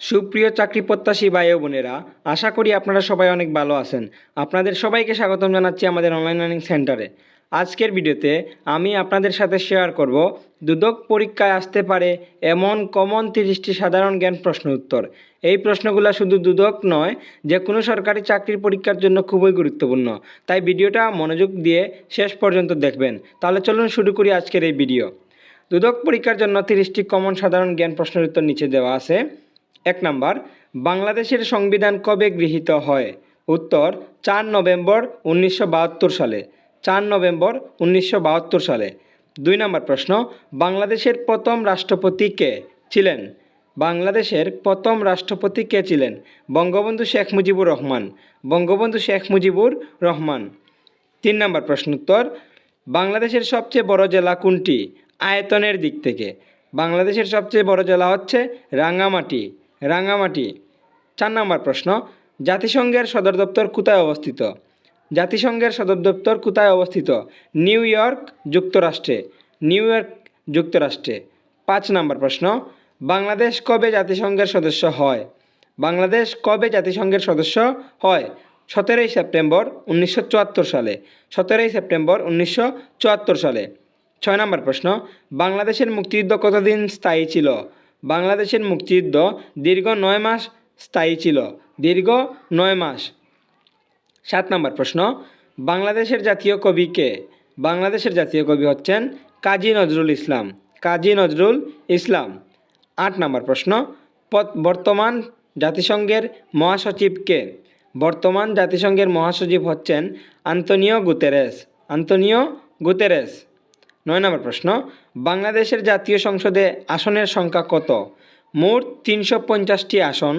সুপ্রিয় চাকরি প্রত্যাশী ভাই ও বোনেরা, আশা করি আপনারা সবাই অনেক ভালো আছেন। আপনাদের সবাইকে স্বাগতম জানাচ্ছি আমাদের অনলাইন লার্নিং সেন্টারে আজকের ভিডিওতে আমি আপনাদের সাথে শেয়ার করব, দুদক পরীক্ষায় আসতে পারে এমন কমন তিরিশটি সাধারণ জ্ঞান প্রশ্ন উত্তর। এই প্রশ্নগুলো শুধু দুদক নয় যে কোনো সরকারি চাকরির পরীক্ষার জন্য খুবই গুরুত্বপূর্ণ। তাই ভিডিওটা মনোযোগ দিয়ে শেষ পর্যন্ত দেখবেন। তাহলে চলুন শুরু করি আজকের এই ভিডিও দুদক পরীক্ষার জন্য তিরিশটি কমন সাধারণ জ্ঞান প্রশ্নের উত্তর নিচে দেওয়া আছে। এক নাম্বার, বাংলাদেশের সংবিধান কবে গৃহীত হয়? উত্তর, চার নভেম্বর উনিশশো বাহাত্তর সালে। চার নভেম্বর উনিশশো বাহাত্তর সালে। দুই নম্বর প্রশ্ন, বাংলাদেশের প্রথম রাষ্ট্রপতি কে ছিলেন? বাংলাদেশের প্রথম রাষ্ট্রপতি কে ছিলেন? বঙ্গবন্ধু শেখ মুজিবুর রহমান। বঙ্গবন্ধু শেখ মুজিবুর রহমান। তিন নম্বর প্রশ্ন উত্তর বাংলাদেশের সবচেয়ে বড় জেলা কোনটি? আয়তনের দিক থেকে। বাংলাদেশের সবচেয়ে বড় জেলা হচ্ছে রাঙ্গামাটি। রাঙ্গামাটি। চার নম্বর প্রশ্ন, জাতিসংঘের সদর দপ্তর কোথায় অবস্থিত? জাতিসংঘের সদর দপ্তর কোথায় অবস্থিত? নিউ ইয়র্ক যুক্তরাষ্ট্রে। নিউ ইয়র্ক যুক্তরাষ্ট্রে। পাঁচ নম্বর প্রশ্ন, বাংলাদেশ কবে জাতিসংঘের সদস্য হয়? বাংলাদেশ কবে জাতিসংঘের সদস্য হয়? সতেরোই সেপ্টেম্বর উনিশশো চুয়াত্তর সালে। সতেরোই সেপ্টেম্বর উনিশশো চুয়াত্তর সালে। ছয় নম্বর প্রশ্ন, বাংলাদেশের মুক্তিযুদ্ধ কতদিন স্থায়ী ছিল? বাংলাদেশের মুক্তিযুদ্ধ দীর্ঘ নয় মাস স্থায়ী ছিল। দীর্ঘ নয় মাস। সাত নম্বর প্রশ্ন, বাংলাদেশের জাতীয় কবি কে? বাংলাদেশের জাতীয় কবি হচ্ছেন কাজী নজরুল ইসলাম। কাজী নজরুল ইসলাম। আট নম্বর প্রশ্ন বর্তমান জাতিসংঘের মহাসচিব কে? বর্তমান জাতিসংঘের মহাসচিব হচ্ছেন আন্তনিও গুতেরেস। Antonio Guterres. নয় নম্বর প্রশ্ন, বাংলাদেশের জাতীয় সংসদে আসনের সংখ্যা কত? মোট তিনশো পঞ্চাশটি আসন,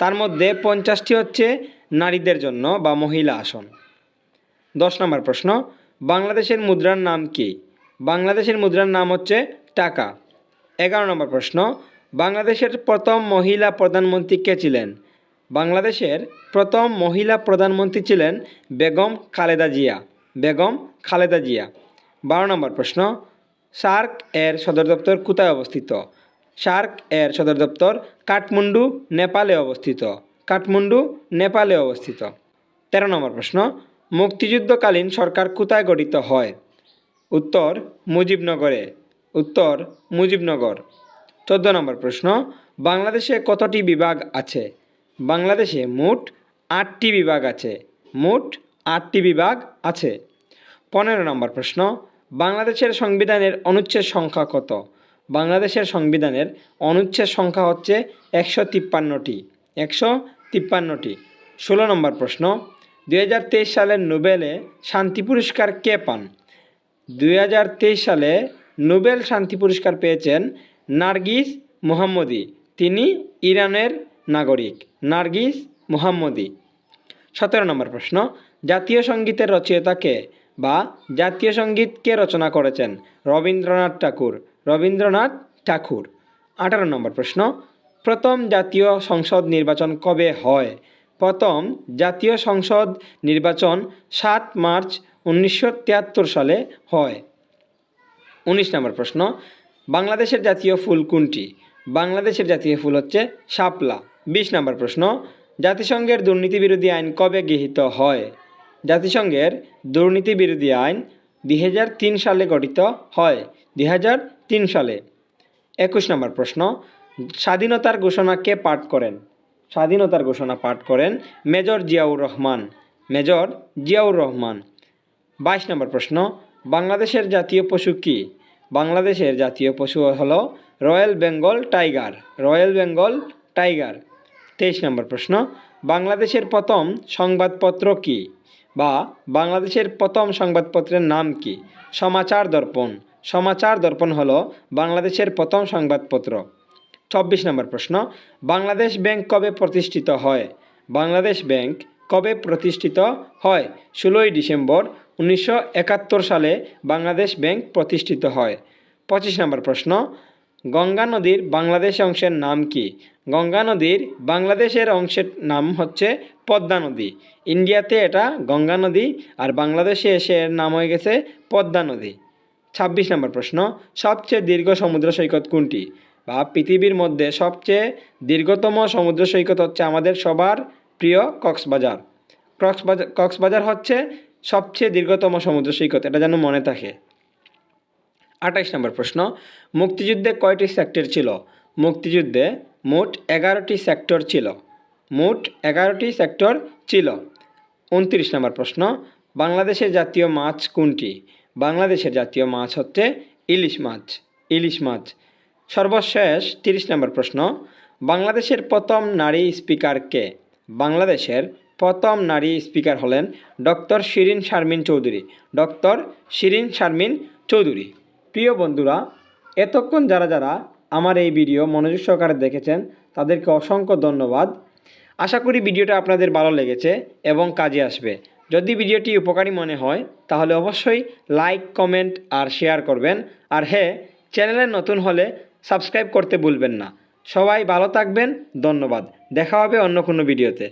তার মধ্যে পঞ্চাশটি হচ্ছে নারীদের জন্য বা মহিলা আসন। দশ নম্বর প্রশ্ন, বাংলাদেশের মুদ্রার নাম কি? বাংলাদেশের মুদ্রার নাম হচ্ছে টাকা। এগারো নম্বর প্রশ্ন, বাংলাদেশের প্রথম মহিলা প্রধানমন্ত্রী কে ছিলেন? বাংলাদেশের প্রথম মহিলা প্রধানমন্ত্রী ছিলেন বেগম খালেদা জিয়া। বেগম খালেদা জিয়া। বারো নম্বর প্রশ্ন সার্ক এর সদর দপ্তর কোথায় অবস্থিত? সার্ক এর সদর দপ্তর কাঠমান্ডু, নেপালে অবস্থিত। কাঠমান্ডু, নেপালে অবস্থিত। তেরো নম্বর প্রশ্ন, মুক্তিযুদ্ধকালীন সরকার কোথায় গঠিত হয়? উত্তর, মুজিবনগরে। উত্তর, মুজিবনগর। চোদ্দ নম্বর প্রশ্ন, বাংলাদেশে কতটি বিভাগ আছে? বাংলাদেশে মোট আটটি বিভাগ আছে। মোট আটটি বিভাগ আছে। পনেরো নম্বর প্রশ্ন, বাংলাদেশের সংবিধানের অনুচ্ছেদ সংখ্যা কত? বাংলাদেশের সংবিধানের অনুচ্ছেদ সংখ্যা হচ্ছে একশো তিপ্পান্নটি। একশো তিপ্পান্নটি। ষোলো নম্বর প্রশ্ন, দুই হাজার তেইশ সালের নোবেলে শান্তি পুরস্কার কে পান? দুই হাজার তেইশ সালে নোবেল শান্তি পুরস্কার পেয়েছেন নার্গিস মোহাম্মদি। তিনি ইরানের নাগরিক, নার্গিস মোহাম্মদি। সতেরো নম্বর প্রশ্ন, জাতীয় সঙ্গীতের রচয়িতা কে? বা জাতীয় সংগীত কে রচনা করেছেন রবীন্দ্রনাথ ঠাকুর রবীন্দ্রনাথ ঠাকুর। আঠারো নম্বর প্রশ্ন, প্রথম জাতীয় সংসদ নির্বাচন কবে হয়? প্রথম জাতীয় সংসদ নির্বাচন সাত মার্চ উনিশশো তিয়াত্তর সালে হয়। উনিশ নম্বর প্রশ্ন, বাংলাদেশের জাতীয় ফুল কোনটি? বাংলাদেশের জাতীয় ফুল হচ্ছে শাপলা। বিশ নম্বর প্রশ্ন, জাতিসংঘের দুর্নীতি বিরোধী আইন কবে গৃহীত হয়? জাতিসংঘের দুর্নীতি বিরোধী আইন দুই হাজার তিন সালে গঠিত হয়, দুই হাজার তিন সালে। একুশ নম্বর প্রশ্ন, স্বাধীনতার ঘোষণা কে পাঠ করেন? স্বাধীনতার ঘোষণা পাঠ করেন মেজর জিয়াউর রহমান। মেজর জিয়াউর রহমান। বাইশ নম্বর প্রশ্ন, বাংলাদেশের জাতীয় পশু কি? বাংলাদেশের জাতীয় পশু হলো royal Bengal tiger, royal Bengal tiger. তেইশ নম্বর প্রশ্ন, বাংলাদেশের প্রথম সংবাদপত্র কি? বা বাংলাদেশের প্রথম সংবাদপত্রের নাম কি? সমাচার দর্পণ। সমাচার দর্পণ হলো বাংলাদেশের প্রথম সংবাদপত্র। চব্বিশ নম্বর প্রশ্ন, বাংলাদেশ ব্যাংক কবে প্রতিষ্ঠিত হয়? বাংলাদেশ ব্যাংক কবে প্রতিষ্ঠিত হয়? ষোলোই ডিসেম্বর উনিশশো একাত্তর সালে বাংলাদেশ ব্যাংক প্রতিষ্ঠিত হয়। পঁচিশ নম্বর প্রশ্ন গঙ্গা নদীর বাংলাদেশ অংশের নাম কি? গঙ্গা নদীর বাংলাদেশের অংশের নাম হচ্ছে পদ্মা নদী। ইন্ডিয়াতে এটা গঙ্গা নদী আর বাংলাদেশে এসে এর নাম হয়ে গেছে পদ্মা নদী। ছাব্বিশ নম্বর প্রশ্ন, সবচেয়ে দীর্ঘ সমুদ্র সৈকত কোনটি? বা পৃথিবীর মধ্যে সবচেয়ে দীর্ঘতম সমুদ্র সৈকত হচ্ছে আমাদের সবার প্রিয় কক্সবাজার। কক্সবাজার কক্সবাজার হচ্ছে সবচেয়ে দীর্ঘতম সমুদ্র সৈকত, এটা যেন মনে থাকে। আঠাইশ নম্বর প্রশ্ন, মুক্তিযুদ্ধে কয়টি সেক্টর ছিল? মুক্তিযুদ্ধে মোট এগারোটি সেক্টর ছিল। মোট এগারোটি সেক্টর ছিল। উনত্রিশ নম্বর প্রশ্ন, বাংলাদেশের জাতীয় মাছ কোনটি? বাংলাদেশের জাতীয় মাছ হচ্ছে ইলিশ মাছ। ইলিশ মাছ। সর্বশেষ তিরিশ নম্বর প্রশ্ন, বাংলাদেশের প্রথম নারী স্পিকার কে? বাংলাদেশের প্রথম নারী স্পিকার হলেন ডক্টর শিরিন শারমিন চৌধুরী। ডক্টর শিরিন শারমিন চৌধুরী। প্রিয় বন্ধুরা, এতক্ষণ যারা যারা আমার এই ভিডিও মনোযোগ সহকারে দেখেছেন, তাদেরকে অসংখ্য ধন্যবাদ। আশা করি ভিডিওটা আপনাদের ভালো লেগেছে এবং কাজে আসবে। যদি ভিডিওটি উপকারী মনে হয়, তাহলে অবশ্যই লাইক, কমেন্ট আর শেয়ার করবেন। আর হ্যাঁ চ্যানেলে নতুন হলে সাবস্ক্রাইব করতে ভুলবেন না। সবাই ভালো থাকবেন, ধন্যবাদ। দেখা হবে অন্য কোনো ভিডিওতে।